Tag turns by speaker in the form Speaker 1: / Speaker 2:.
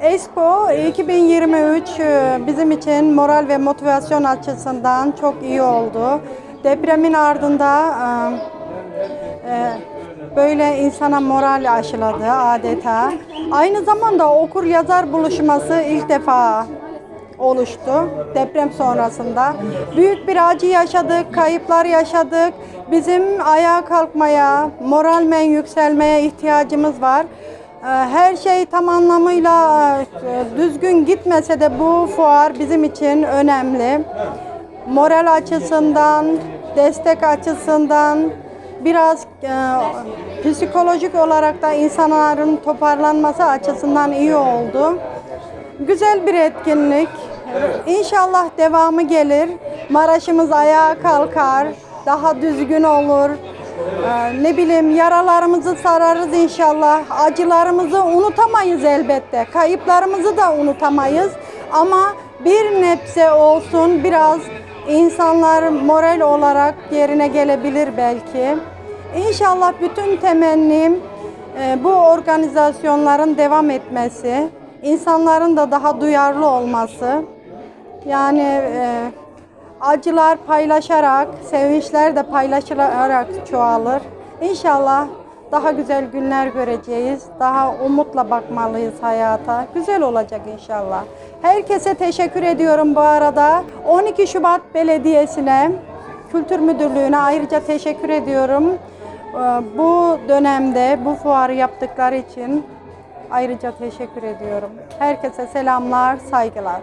Speaker 1: Expo 2023 e, bizim için moral ve motivasyon açısından çok iyi oldu. Depremin ardında e, e, böyle insana moral aşıladı adeta. Aynı zamanda okur yazar buluşması ilk defa oluştu deprem sonrasında. Büyük bir acı yaşadık, kayıplar yaşadık. Bizim ayağa kalkmaya, moralmen yükselmeye ihtiyacımız var. Ee, Her şey tam anlamıyla e, düzgün gitmese de bu fuar bizim için önemli. Moral açısından, destek açısından, biraz e, psikolojik olarak da insanların toparlanması açısından iyi oldu. Güzel bir etkinlik. İnşallah devamı gelir. Maraş'ımız ayağa kalkar, daha düzgün olur. Ee, ne bileyim yaralarımızı sararız inşallah. Acılarımızı unutamayız elbette. Kayıplarımızı da unutamayız. Ama bir nebze olsun biraz insanlar moral olarak yerine gelebilir belki. İnşallah bütün temennim e, bu organizasyonların devam etmesi, insanların da daha duyarlı olması. Yani e, acılar paylaşarak, sevinçler de paylaşılarak çoğalır. İnşallah daha güzel günler göreceğiz. Daha umutla bakmalıyız hayata. Güzel olacak inşallah. Herkese teşekkür ediyorum bu arada. 12 Şubat Belediyesi'ne, Kültür Müdürlüğü'ne ayrıca teşekkür ediyorum. Ee, Bu dönemde bu fuarı yaptıkları için ayrıca teşekkür ediyorum. Herkese selamlar, saygılar.